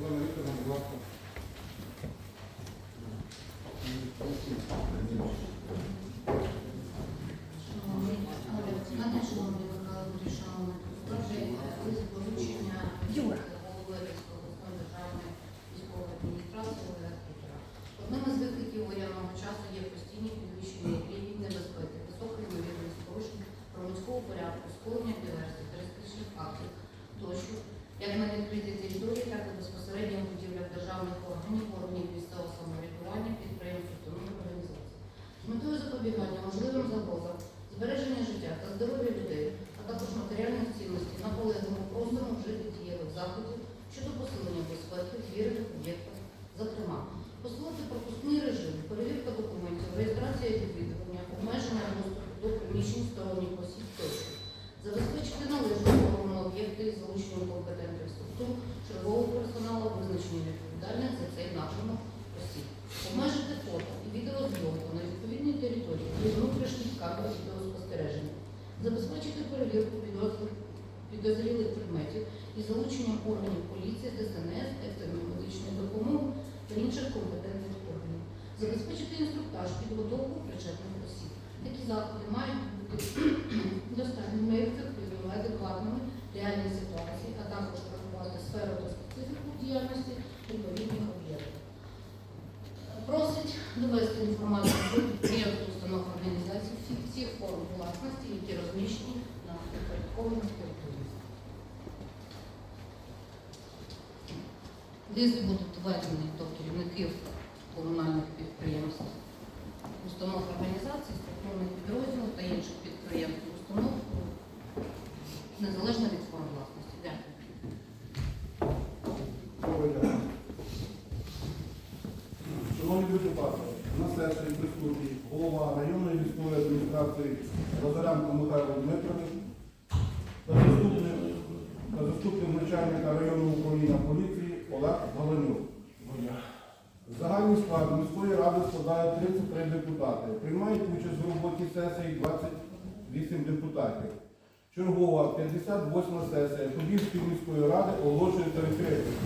Олена Вікторовна, будь ласка. Щодо посилення безпеки звірених об'єктів. Зокрема, послати пропускний режим, перевірка документів, реєстрація відвідування, обмеження доступу до приміщень сторонніх осіб тощо. Забезпечити належну охорону об'єктів з залученням компетентних структур, чергового персоналу, визначення відповідальних за цей напрямок осіб. Обмежити фото і відеозйомку на відповідній території від внутрішніх камер відеоспостереження. Забезпечити перевірку підозр- підозрілих предметів із залученням органів поліції, ДСНС, екстреної медичної допомоги та інших компетентних органів. Забезпечити інструктаж, підготовку причетних осіб. Такі заходи мають бути достатніми, ефективними, адекватними реальній ситуації, а також врахувати сферу та специфіку діяльності відповідних об'єктів. Просить довести інформацію про підприємств, установ організацій всіх форм власності, які розміщені на підпорядкованих територіях. Лист будуть введені до керівників комунальних підприємств, установ організацій, структурних підрозділів та інших підприємств, установ незалежно від форм власності. Дякую. Шановні депутати, на сесії присутній голова районної військової адміністрації Лазаренко Михайло Дмитрович та заступник начальника районного управління поліції Олег Галанюк. Загальний склад міської ради складає 33 депутати. Приймають участь в роботі сесії 28 депутатів. Чергова 58 сесія Подільської міської ради оголошується відкритою.